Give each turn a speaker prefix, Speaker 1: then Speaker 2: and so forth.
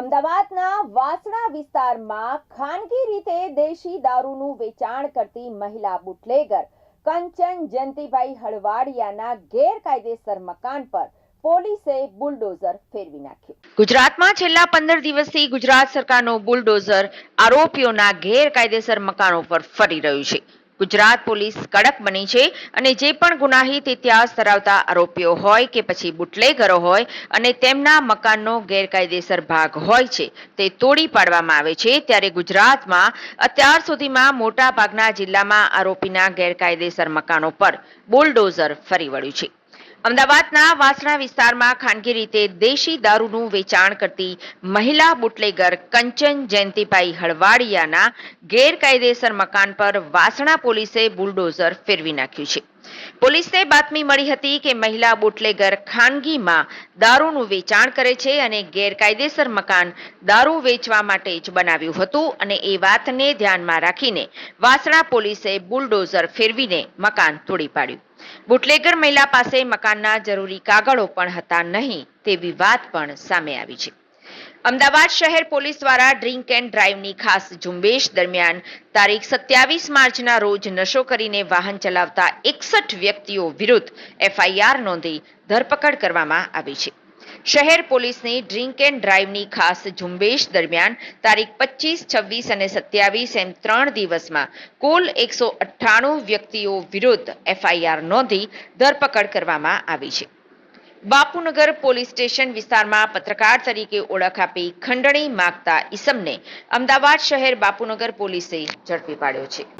Speaker 1: અમદાવાદના વાસણા વિસ્તારમાં ખાનગી રીતે દેશી દારૂનું વેચાણ કરતી મહિલા બુટલેગર. કંચન જયંતિભાઈ હળવાડિયાના ગેરકાયદેસર મકાન પર પોલીસે બુલડોઝર ફેરવી નાખ્યું.
Speaker 2: ગુજરાતમાં છેલ્લા પંદર દિવસથી ગુજરાત સરકારનો બુલડોઝર આરોપીઓના ગેરકાયદેસર મકાનો પર ફરી રહ્યું છે. ગુજરાત પોલીસ કડક બની છે અને જે પણ ગુનાહિત ઇતિહાસ ધરાવતા આરોપીઓ હોય કે પછી બુટલેગરો હોય અને તેમના મકાનનો ગેરકાયદેસર ભાગ હોય છે, તે તોડી પાડવામાં આવે છે. ત્યારે ગુજરાતમાં અત્યાર સુધીમાં મોટા ભાગના જિલ્લામાં આરોપીના ગેરકાયદેસર મકાનો પર બુલડોઝર ફરી વળ્યું છે. અમદાવાદના વાસણા વિસ્તારમાં ખાનગી રીતે દેશી દારૂનું વેચાણ કરતી મહિલા બુટલેગર કંચન જયંતિભાઈ હળવાડિયાના ગેરકાયદેસર મકાન પર વાસણા પોલીસે બુલડોઝર ફેરવી નાખ્યું છે. પોલીસને બાતમી મળી હતી કે મહિલા બુટલેગર ખાનગીમાં દારૂનું વેચાણ કરે છે અને ગેરકાયદેસર મકાન દારૂ વેચવા માટે જ બનાવ્યું હતું અને એ વાતને ધ્યાનમાં રાખીને વાસણા પોલીસે બુલડોઝર ફેરવીને મકાન તોડી પાડ્યું. બુટલેગર મહિલા પાસે મકાનના જરૂરી કાગળો પણ હતા નહીં તેવી વાત પણ સામે આવી છે. અમદાવાદ શહેર પોલીસ દ્વારા ડ્રિંક એન્ડ ડ્રાઈવની ખાસ ઝુંબેશ દરમિયાન તારીખ સત્યાવીસ માર્ચના રોજ નશો કરીને વાહન ચલાવતા એકસઠ વ્યક્તિઓ વિરુદ્ધ એફઆઈઆર નોંધી ધરપકડ કરવામાં આવી છે. શહેર પોલીસની ડ્રિંક એન્ડ ડ્રાઈવની ખાસ ઝુંબેશ દરમિયાન તારીખ પચીસ, છવ્વીસ અને સત્યાવીસ એમ ત્રણ દિવસમાં કુલ એકસો અઠ્ઠાણું વ્યક્તિઓ વિરુદ્ધ એફઆઈઆર નોંધી ધરપકડ કરવામાં આવી છે. બાપુનગર પોલીસ સ્ટેશન વિસ્તારમાં પત્રકાર તરીકે ઓળખ આપી ખંડણી માગતા ઈસમને અમદાવાદ શહેર બાપુનગર પોલીસે ઝડપી પાડ્યો છે.